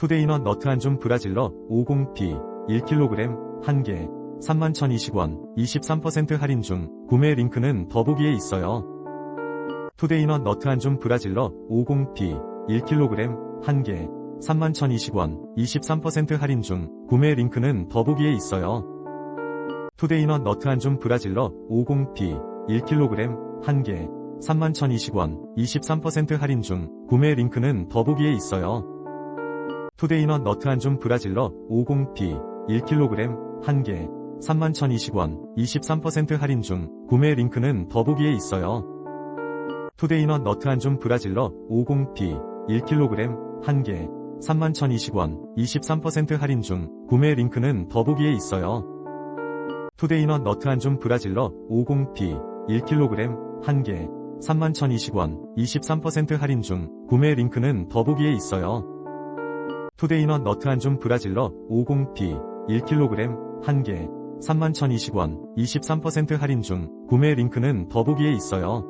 투데이넛 너트 한 줌 브라질러 50P 1kg 1개 31,020원 23% 할인 중 구매 링크는 더보기에 있어요. 투데이넛 너트 한 줌 브라질러 50P 1kg 1개 31,020원 23% 할인 중 구매 링크는 더보기에 있어요. 투데이넛 너트 한 줌 브라질러 50P 1kg 1개 31,020원 23% 할인 중 구매 링크는 더보기에 있어요. 투데이넛 너트 한 줌 브라질러 50P 1kg 1개 31,020원 23% 할인 중 구매 링크는 더보기에 있어요. 투데이넛 너트 한 줌 브라질러 50P 1kg 1개 31,020원 23% 할인 중 구매 링크는 더보기에 있어요. 투데이넛 너트 한 줌 브라질러 50P 1kg 1개 31,020원 23% 할인 중 구매 링크는 더보기에 있어요. 투데이넛 너트 한 줌 브라질러 50P 1kg 1개 31,020원 23% 할인 중 구매 링크는 더보기에 있어요.